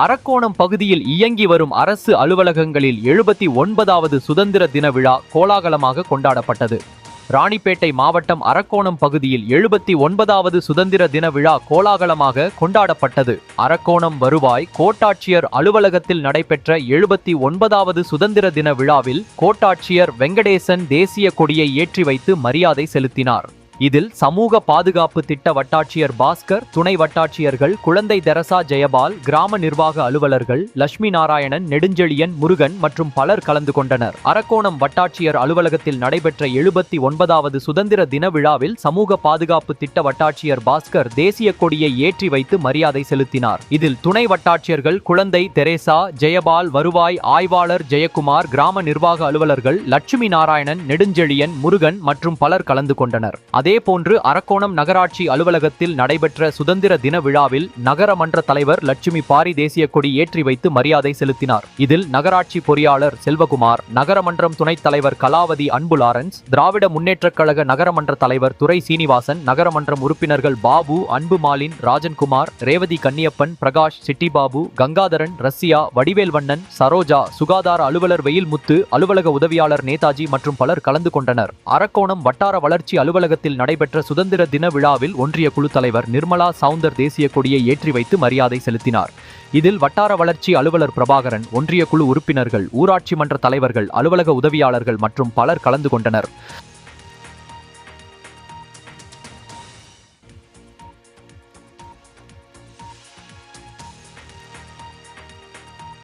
அரக்கோணம் பகுதியில் இயங்கி வரும் அரசு அலுவலகங்களில் எழுபத்தி ஒன்பதாவது சுதந்திர தின விழா கோலாகலமாக கொண்டாடப்பட்டது. ராணிப்பேட்டை மாவட்டம் அரக்கோணம் பகுதியில் எழுபத்தி ஒன்பதாவது சுதந்திர தின விழா கோலாகலமாக கொண்டாடப்பட்டது. அரக்கோணம் வருவாய் கோட்டாட்சியர் அலுவலகத்தில் நடைபெற்ற எழுபத்தி ஒன்பதாவது சுதந்திர தின விழாவில் கோட்டாட்சியர் வெங்கடேசன் தேசிய கொடியை ஏற்றி வைத்து மரியாதை செலுத்தினார். இதில் சமூக பாதுகாப்பு திட்ட வட்டாட்சியர் பாஸ்கர் துணை வட்டாட்சியர்கள் குழந்தை தெரசா ஜெயபால் கிராம நிர்வாக அலுவலர்கள் லட்சுமி நாராயணன் நெடுஞ்செழியன் முருகன் மற்றும் பலர் கலந்து கொண்டனர். அரக்கோணம் வட்டாட்சியர் அலுவலகத்தில் நடைபெற்ற எழுபத்தி ஒன்பதாவது சுதந்திர தின விழாவில் சமூக பாதுகாப்பு திட்ட வட்டாட்சியர் பாஸ்கர் தேசிய கொடியை ஏற்றி வைத்து மரியாதை செலுத்தினார். இதில் துணை வட்டாட்சியர்கள் குழந்தை தெரேசா ஜெயபால் வருவாய் ஆய்வாளர் ஜெயக்குமார் கிராம நிர்வாக அலுவலர்கள் லட்சுமி நாராயணன் நெடுஞ்செழியன் முருகன் மற்றும் பலர் கலந்து கொண்டனர். அதேபோன்று அரக்கோணம் நகராட்சி அலுவலகத்தில் நடைபெற்ற சுதந்திர தின விழாவில் நகரமன்ற தலைவர் லட்சுமி பாரி தேசிய கொடி ஏற்றி வைத்து மரியாதை செலுத்தினார். இதில் நகராட்சி பொறியாளர் செல்வகுமார் நகரமன்றம் துணைத் தலைவர் கலாவதி அன்பு லாரன்ஸ் திராவிட முன்னேற்றக் கழக நகரமன்ற தலைவர் துரை சீனிவாசன் நகரமன்றம் உறுப்பினர்கள் பாபு அன்பு மாலின் ராஜன்குமார் ரேவதி கன்னியப்பன் பிரகாஷ் சிட்டிபாபு கங்காதரன் ரஷ்யா வடிவேல்வண்ணன் சரோஜா சுகாதார அலுவலர் வெயில்முத்து அலுவலக உதவியாளர் நேதாஜி மற்றும் பலர் கலந்து கொண்டனர். அரக்கோணம் வட்டார வளர்ச்சி அலுவலகத்தில் நடைபெற்ற சுதந்திர தின விழாவில் ஒன்றிய குழு தலைவர் நிர்மலா சவுந்தர் தேசிய கொடியை ஏற்றி வைத்து மரியாதை செலுத்தினார். இதில் வட்டார வளர்ச்சி அலுவலர் பிரபாகரன் ஒன்றிய குழு உறுப்பினர்கள் ஊராட்சி மன்ற தலைவர்கள் அலுவலக உதவியாளர்கள் மற்றும் பலர் கலந்து கொண்டனர்.